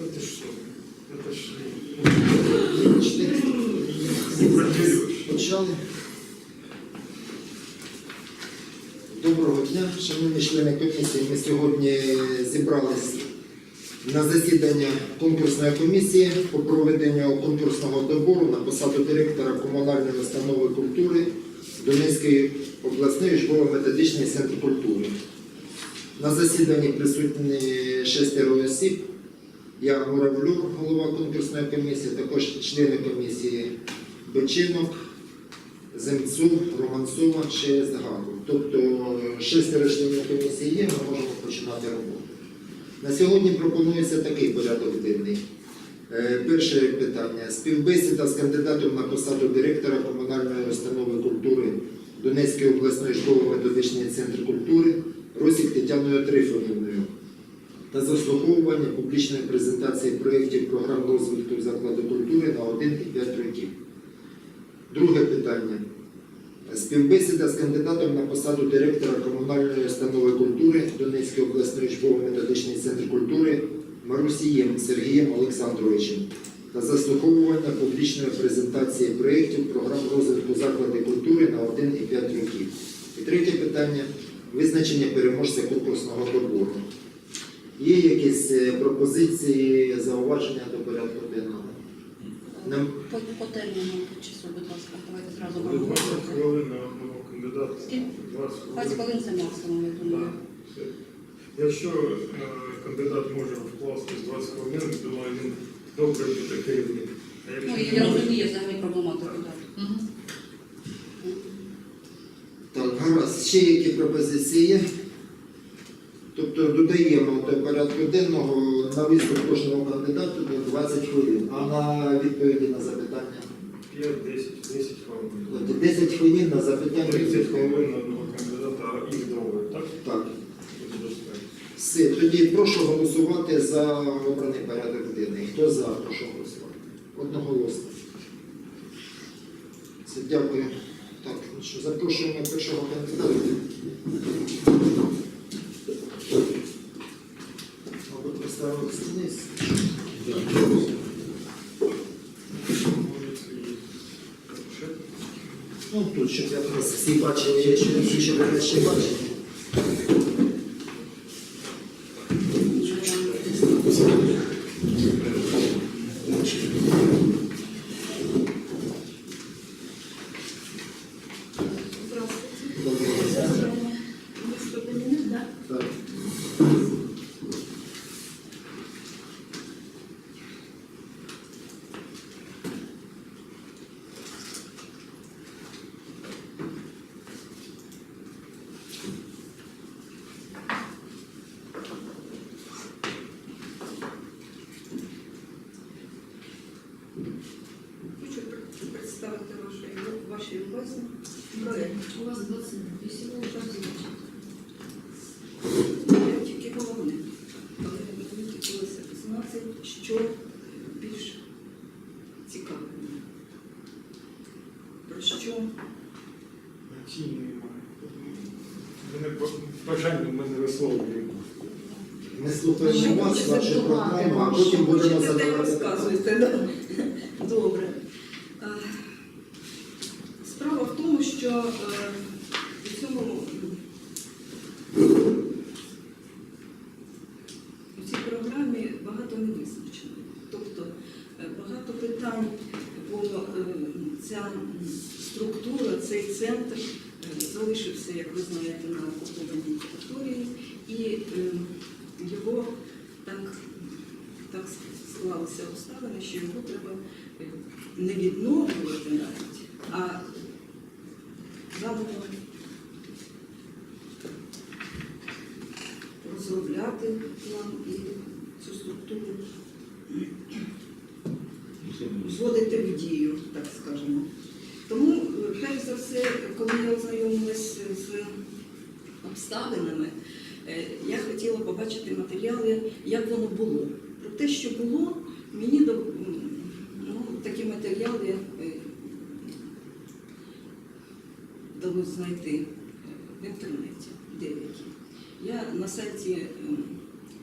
Это что? Это. Почали. Доброго дня, шановні члени комісії. Ми сьогодні зібрались на засідання конкурсної комісії по проведенню конкурсного добору на посаду директора комунальної установи культури Донецької обласної учбово-методичний центр культури. На засіданні присутні шестеро осіб. Я Муравлюк, голова конкурсної комісії, також члени комісії Бечинок, Земцов, Романцова, ще Загаду. Тобто шестеро членів комісії є, ми можемо починати роботу. На сьогодні пропонується такий порядок денний. Е, Перше питання. Співбесіда з кандидатом на посаду директора комунальної установи культури Донецької обласної школи-методичний центр культури Росік Тетяною Трифонівною та заслуховування публічної презентації проєктів програм розвитку закладу культури на 1 і 5 років. Друге питання. Співбесіда з кандидатом на посаду директора комунальної установи культури Донецької обласної учбово-методичний центр культури Марусієм Сергієм Олександровичем та заслуховування публічної презентації проєктів програм розвитку закладів культури на 1 і 5 років. І третє питання визначення переможця конкурсного добору. Є якісь е, пропозиції, зауваження до порядку денного? По, по терміну часу, будь ласка, давайте зразу Буде 20 хвилин на одного кандидата. Скільки? 20 20 хвилин. це максимум, я думаю. Так. Якщо е, кандидат може вкласти з 20 хвилин, думаю, він добре буде керівник. А Ну, не я може, розумію взагалі проблематику. так. Так, гаразд. Ще які пропозиції? Тобто додаємо до порядку денного на виступ кожного кандидату до 20 хвилин, а на відповіді на запитання 5, 10, 10 хвилин. 10 хвилин на запитання. 30 хвилин на одного кандидата, а їх так? Так, все. Тоді прошу голосувати за обраний порядок денний. Хто за, прошу голосувати. Одноголосно. Все, дякую. Так, що, запрошуємо першого кандидата. Мабуть. Вулиці є. Ну, тут, щоб я вас всі бачили, якщо ще ще бачили. У вас 20 всього працювати. Я тільки головне. Але мені хотілося б знати, що більш цікаве. Про що Ті немає. Бажання в мене висловлюємо. Ми слухаємо Що вас, ваші програми, а потім будемо задавати. Добре. Е, Справа в тому, що е, у цьому у цій програмі багато не визначено. Тобто е, багато питань, бо е, ця структура, цей центр е, залишився, як ви знаєте, на окупованій території, і е, його так, так склалися обставини, що його треба е, не відновлювати навіть, а заново розробляти план і цю структуру вводити в дію, так скажемо. Тому, е, перш за все, коли я ознайомилася з обставинами, е, я хотіла побачити матеріали, як воно було. Про те, що було, мені ну, такі матеріали е, вдалося знайти е, в інтернеті деякі. Я на сайті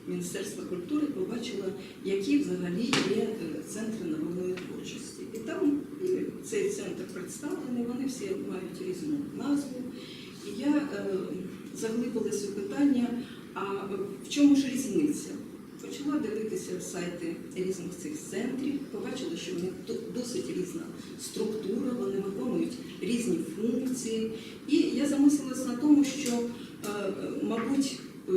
Міністерства культури побачила, які взагалі є центри народної творчості. І там цей центр представлений, вони всі мають різну назву. І я заглибилася у питання, а в чому ж різниця? Почала дивитися сайти різних цих центрів, побачила, що в них досить різна структура, вони виконують різні функції. І я замислилась на тому, що, е, мабуть, е,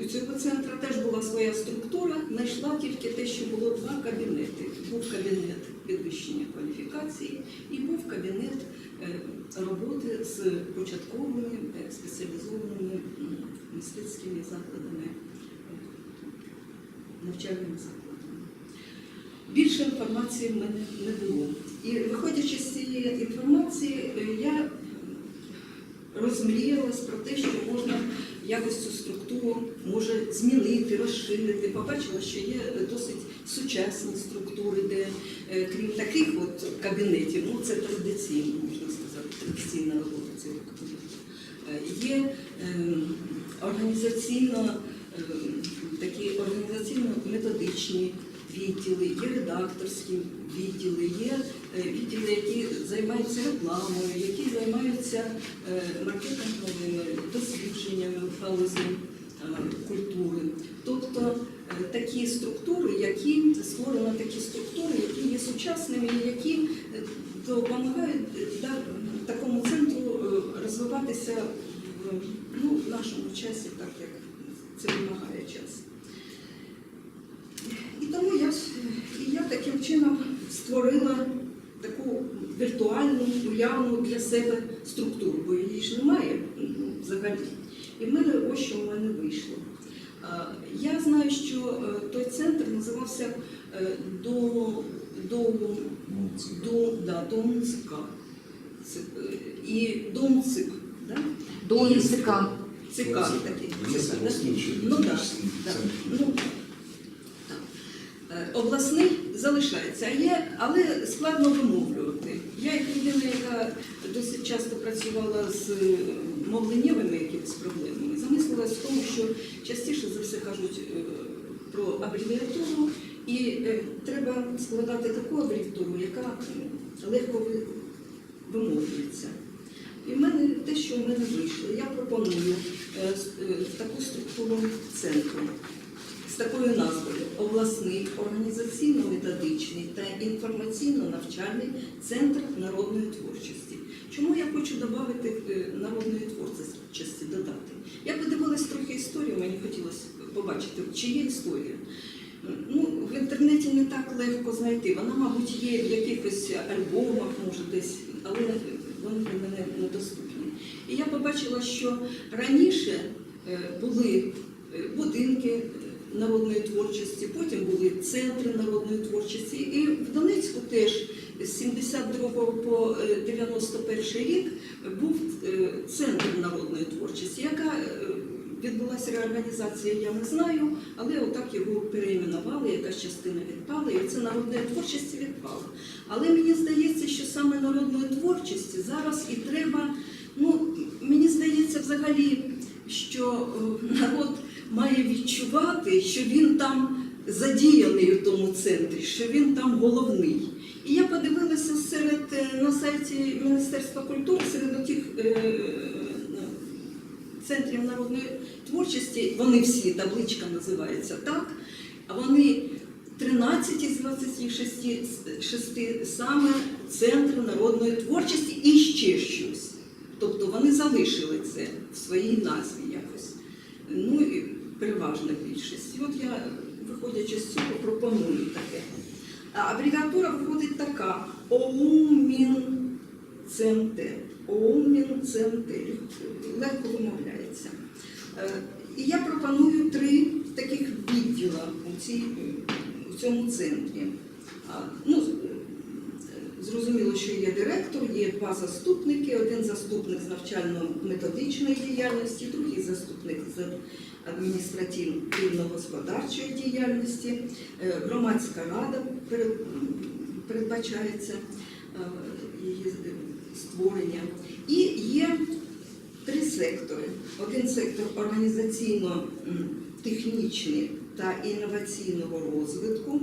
у цього центру теж була своя структура, знайшла тільки те, що було два кабінети. Був кабінет підвищення кваліфікації і був кабінет е, роботи з початковими е, спеціалізованими мистецькими закладами, е, навчальними закладами. Більше інформації в мене не було. І виходячи з цієї інформації, я розмріялась про те, що можна якось цю структуру може змінити, розширити. Побачила, що є досить сучасні структури, де е, крім таких от кабінетів, ну це традиційно, можна сказати, традиційна робота цього кабінету. Е, Є е, організаційно е, такі організаційно-методичні відділи, є редакторські відділи, є е, відділи, які займаються рекламою, які займаються маркетинговими дослідженнями галузі культури. Тобто такі структури, які створено такі структури, які є сучасними, які е, допомагають е, такому центру е, розвиватися в, ну, в нашому часі, так як це вимагає час. І тому я, і я таким чином створила таку віртуальну, уявну для себе структуру, бо її ж немає ну, взагалі. І в мене ось що в мене вийшло. Я знаю, що е, той центр називався е, до, до, до, да, дом ЦК. Е, І дом ЦИК. Да? До НЦК. ЦК такий. ЦК, да? обласний Ну так, Ну, Обласний залишається, є, але складно вимовлювати. Я як людина, яка досить часто працювала з мовленнєвими якимись проблемами, замислилась в тому, що частіше за все кажуть е, про абревіатуру, і е, треба складати таку абревіатуру, яка легко вимовлюється. І в мене те, що в мене вийшло, я пропоную е, е, таку структуру центру з такою назвою обласний організаційно-методичний та інформаційно-навчальний центр народної творчості. Чому я хочу додати е, народної творчості додати? Я подивилась трохи історію, мені хотілося побачити, чи є історія. Ну, в інтернеті не так легко знайти. Вона, мабуть, є в якихось альбомах, може десь, але вони для мене недоступні. І я побачила, що раніше е, були е, будинки народної творчості, потім були центри народної творчості. І в Донецьку теж з 72 по е, 91 рік був е, центр народної творчості, яка е, відбулася реорганізація, я не знаю, але отак його переіменували, якась частина відпала, і це народної творчості відпала. Але мені здається, що саме народної творчості зараз і треба. Ну, мені здається, взагалі, що е, народ має відчувати, що він там задіяний у тому центрі, що він там головний. І я подивилася серед е, на сайті Міністерства культури, серед тих центрів народної творчості, вони всі, табличка називається так, а вони 13 із 26 шести саме центри народної творчості і ще щось. Тобто вони залишили це в своїй назві якось. Ну і переважна більшість. І от я, виходячи з цього, пропоную таке. Абревіатура виходить така ОУМІН-ЦМТ. ОУМІН-ЦМТ. Легко вимовляється. Е, І я пропоную три таких відділа у, цій, у цьому центрі. Ну, Зрозуміло, що є директор, є два заступники, один заступник з навчально-методичної діяльності, другий заступник з адміністративно-господарчої діяльності, Е, громадська рада передбачається е, її створення. І є три сектори. Один сектор організаційно м, технічний та інноваційного розвитку.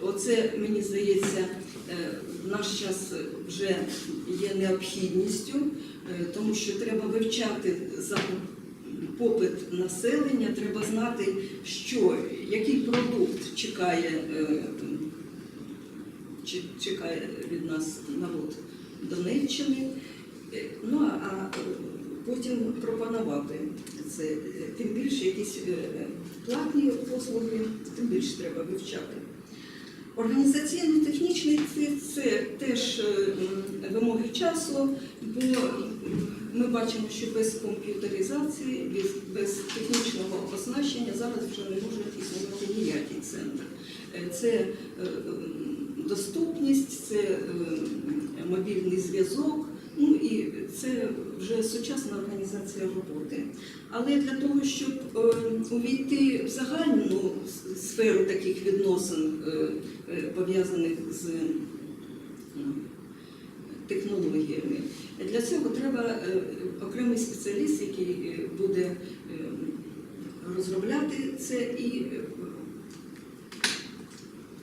Оце, мені здається, е, в наш час вже є необхідністю, е, тому що треба вивчати попит населення, треба знати, що, який продукт чекає, е, чекає від нас народ Донеччини. Е, Ну а потім пропонувати це. Тим більше якісь платні послуги, тим більше треба вивчати. Організаційно-технічний це, теж е, вимоги часу, бо ми бачимо, що без комп'ютеризації, без, без технічного оснащення зараз вже не може існувати ніякий центр. Е, Це е, доступність, це мобільний зв'язок, ну і це вже сучасна організація роботи. Але для того, щоб е, увійти в загальну сферу таких відносин, е, е, пов'язаних з технологіями, для цього треба окремий спеціаліст, який буде розробляти це і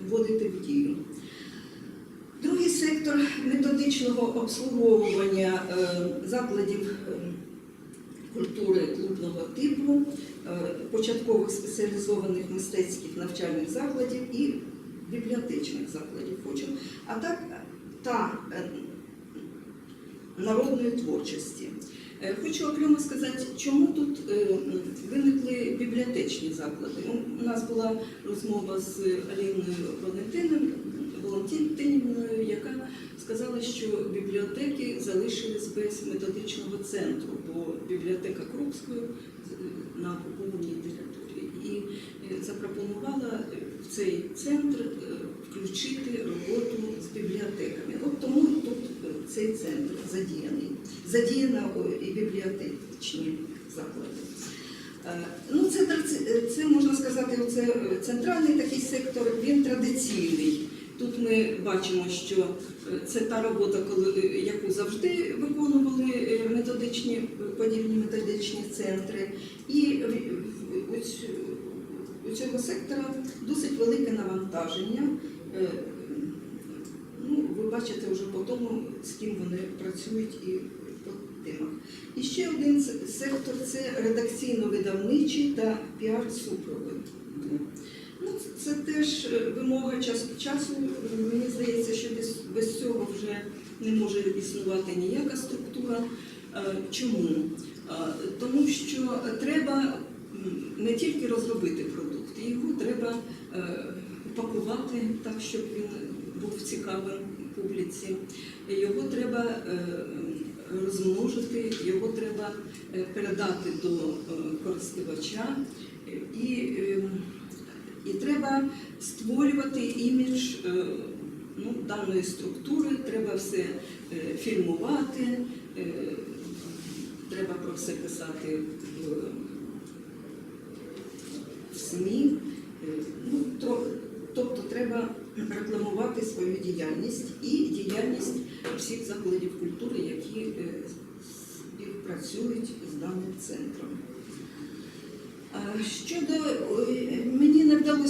вводити в дію. Другий сектор методичного обслуговування закладів культури клубного типу, е, початкових спеціалізованих мистецьких навчальних закладів і бібліотечних закладів хочу, а так та е, народної творчості. Е, Хочу окремо сказати, чому тут виникли бібліотечні заклади. У нас була розмова з Аліною Валентиною, Валентинівною, яка сказала, що бібліотеки залишились без методичного центру, бо бібліотека Крупської е, на окупованій території. І е, запропонувала в цей центр е, включити роботу з бібліотеками. От тому тут цей центр задіяний. Задіяно е, і бібліотечні заклади. Ну, це, це можна сказати, це центральний такий сектор, він традиційний. Тут ми бачимо, що е, це та робота, е, яку завжди виконували е, методичні, подібні методичні центри. І у цього сектора досить велике навантаження. Ну, ви бачите вже по тому, з ким вони працюють і по темах. І ще один сектор це редакційно-видавничий та піар-супровід. Ну, це- це теж е, вимога час, часу. Мені здається, що без, без цього вже не може існувати ніяка структура. Е, Чому? Е, Тому що треба не тільки розробити продукт, його треба упакувати так, щоб він був цікавим публіці. Його треба розмножити, його треба передати до користувача і, е, і треба створювати імідж е, ну, даної структури, треба все е, фільмувати, е, треба про все писати в, СМІ. Ну, тро- тобто треба рекламувати свою діяльність і діяльність всіх закладів культури, які співпрацюють з даним центром. Щодо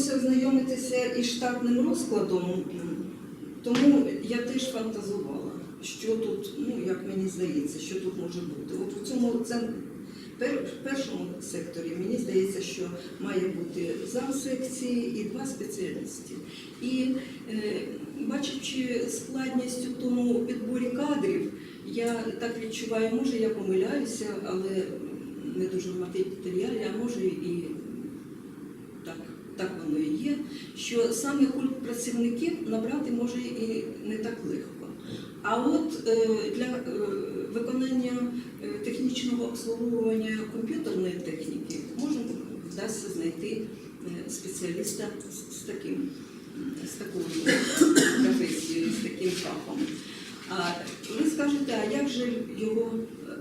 вдалося ознайомитися із штатним розкладом, тому я теж фантазувала, що тут, ну як мені здається, що тут може бути. От у цьому центрі. В першому секторі мені здається, що має бути зам секції і два спеціалісти. І е, бачачи складність у тому підборі кадрів, я так відчуваю, може я помиляюся, але не дуже в матеріалі, а може і так є, що саме культ працівників набрати може і не так легко. А от е, для е, виконання е, технічного обслуговування комп'ютерної техніки можна вдасться знайти спеціаліста з, таким з такою професією, з таким фахом. А ви скажете, а як же його,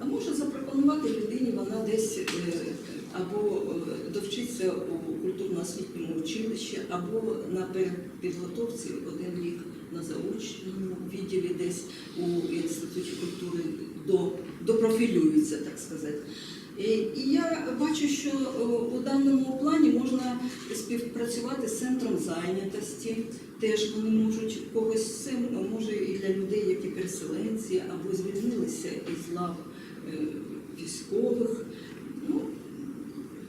а може запропонувати людині, вона десь або довчиться у культурно-освітньому училищі, або на перепідготовці один рік на заочному відділі десь у інституті культури до, допрофілюється, так сказати. І, я бачу, що у даному плані можна співпрацювати з центром зайнятості. Теж вони можуть когось цим, може і для людей, які переселенці або звільнилися із лав е, військових.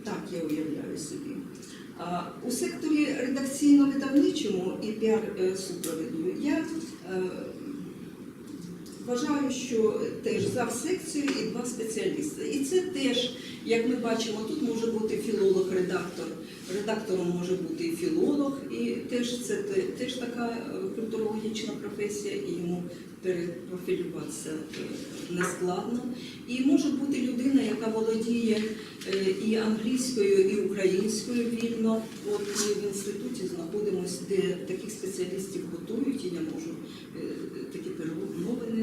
Так я уявляю собі. У секторі редакційно-видавничому і піар-супроводу я е, вважаю, що теж за секцію і два спеціалісти. І це теж, як ми бачимо, тут може бути філолог-редактор. Редактором може бути і філолог, і теж це теж така е, культурологічна професія, і йому перепрофілюватися е, нескладно. І може бути людина, яка володіє е, і англійською, і українською вільно. От ми в інституті знаходимося, де таких спеціалістів готують, і я можу такі перемовини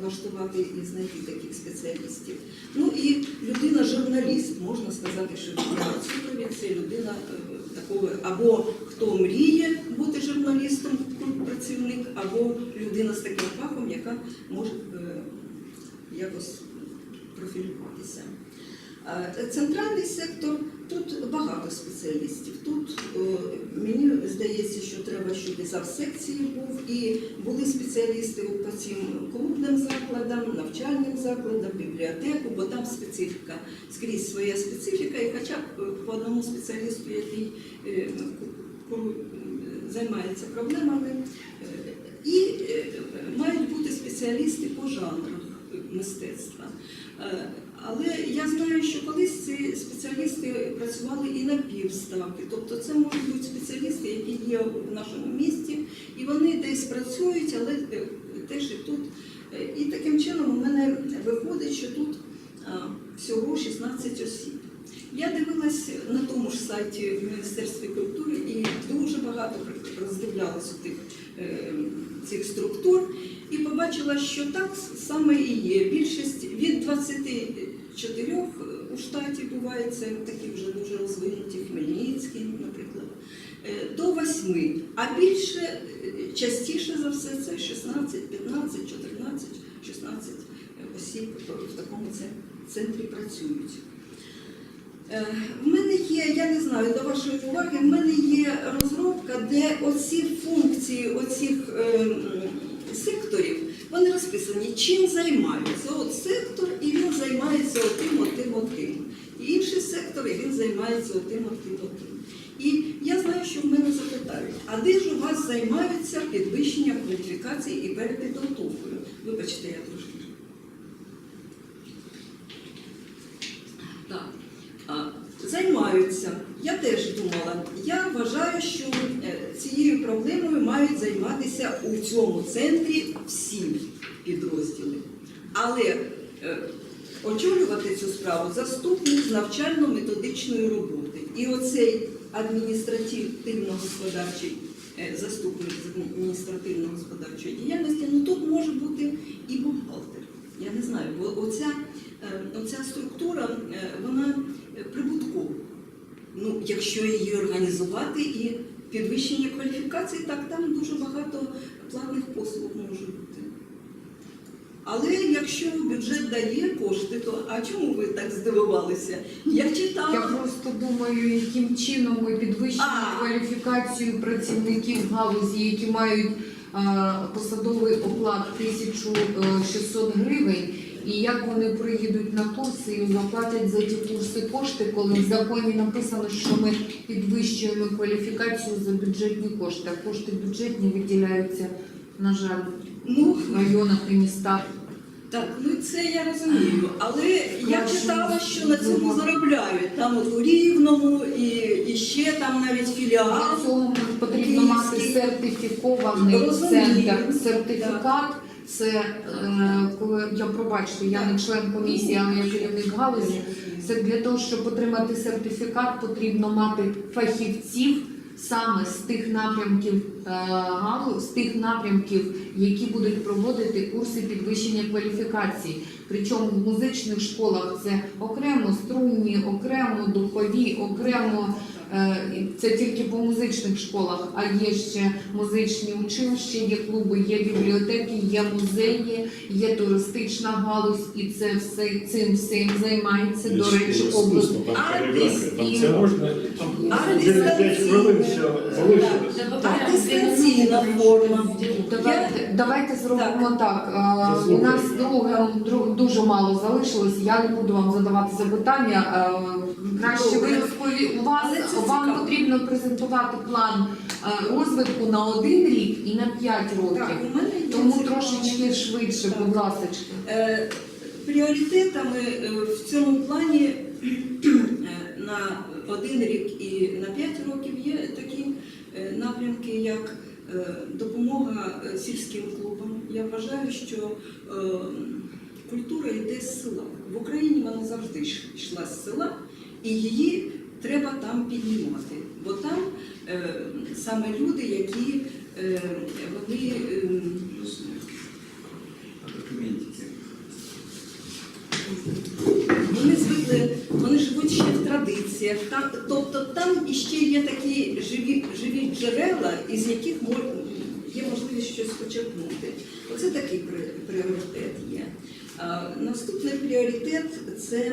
влаштувати і знайти таких спеціалістів. Ну і людина-журналіст, можна сказати, що Цукрові це людина е, такого, або хто мріє бути журналістом, працівник, або людина з таким фахом, яка може е, якось профілюватися. Е, Центральний сектор тут багато спеціалістів. Тут е, мені здається, що треба, щоб і завсекції був, і були спеціалісти по цим клубним закладам, навчальним закладам, бібліотеку, бо там специфіка, скрізь своя специфіка, і хоча б е, по одному спеціалісту, який е, займається проблемами. І мають бути спеціалісти по жанрах мистецтва. Але я знаю, що колись ці спеціалісти працювали і на півставки. Тобто це можуть бути спеціалісти, які є в нашому місті, і вони десь працюють, але теж і тут. І таким чином у мене виходить, що тут всього 16 осіб. Я дивилась на тому ж сайті в Міністерстві культури і дуже багато роздивлялась тих е, цих структур і побачила, що так саме і є. Більшість від 24 у штаті буває, це такі вже дуже розвинуті, Хмельницький, наприклад, е, до 8. А більше, е, частіше за все, це 16, 15, 14, 16 осіб в такому центрі працюють. Е, В мене є, я не знаю, до вашої уваги, в мене є розробка, де оці функції оцих е, секторів, вони розписані, чим займаються. От сектор, і він займається отим, отим, отим. І інший сектор, і він займається отим, отим, отим. І я знаю, що в мене запитають, а де ж у вас займаються підвищенням кваліфікації і перепідготовкою? Вибачте, я трошки. Так. А, Займаються. Я теж думала. Я вважаю, що е, цією проблемою мають займатися у цьому центрі всі підрозділи. Але е, очолювати цю справу заступник з навчально-методичної роботи. І оцей адміністративно-господарчий е, заступник з адміністративно-господарчої діяльності, ну тут може бути і бухгалтер. Я не знаю, бо оця, оця структура, вона прибуткова. Ну, якщо її організувати і підвищення кваліфікації, так там дуже багато платних послуг може бути. Але якщо бюджет дає кошти, то а чому ви так здивувалися? Я Я просто думаю, яким чином ми підвищимо А. кваліфікацію працівників галузі, які мають а, посадовий оклад 1600 гривень, і як вони приїдуть на курси і заплатять за ті курси кошти, коли в законі написано, що ми підвищуємо кваліфікацію за бюджетні кошти, а кошти бюджетні виділяються, на жаль, Ну, в районах і містах. так, ну це я розумію. Але я читала, що на цьому заробляють. Там от у Рівному і, і ще там навіть філіал. Для цього потрібно мати сертифікований центр. Сертифікат це е, коли я пробачте, я не член комісії, але я керівник галузі. Це для того, щоб отримати сертифікат, потрібно мати фахівців саме з тих напрямків е, галу, з тих напрямків, які будуть проводити курси підвищення кваліфікації. Причому в музичних школах це окремо струнні, окремо духові, окремо Це тільки по музичних школах, а є ще музичні училища, є клуби, є бібліотеки, є музеї, є туристична галузь, і це все цим всім займається. До речі, область. Там А, хореографія, там і- це Можна? Там А вже 5 хвилин ще залишилось. А дистанційна форма. Давайте, давайте зробимо так. Е, У нас друге, друг- дуже мало залишилось. Я не буду вам задавати запитання. Краще ви розпові... У вас вам потрібно презентувати план е, розвитку на один рік і на п'ять років. Так, у мене є Тому цікаво. трошечки швидше, Так. будь ласка. Е, Пріоритетами е, в цьому плані е, на один рік і на п'ять років є такі е, напрямки, як е, допомога е, сільським клубам. Я вважаю, що е, культура йде з села. В Україні вона завжди йш- йшла з села, і її треба там піднімати. Бо там е, саме люди, які е, вони. ем, Вони звикли, вони живуть ще в традиціях. Там, тобто там іще є такі живі, живі джерела, із яких є можливість щось почерпнути. Оце такий пріоритет є. Наступний пріоритет це е,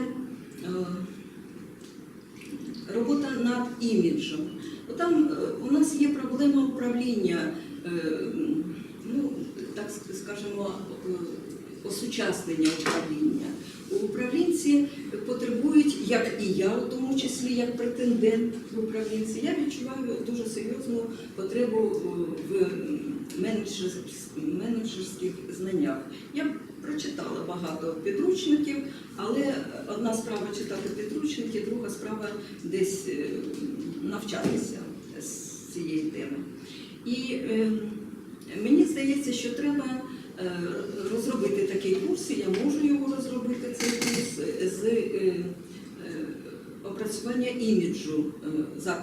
робота над іміджем. Там е, у нас є проблема управління, е, ну так скажемо, е, осучаснення управління. Управлінці потребують, як і я, у тому числі як претендент в управлінці, я відчуваю дуже серйозну потребу в менеджерських знаннях. Я прочитала багато підручників, але одна справа читати підручники, друга справа десь е, навчатися з цієї теми. І е, мені здається, що треба е, розробити такий курс, і я можу його розробити, цей курс з е, е, опрацювання іміджу закладу.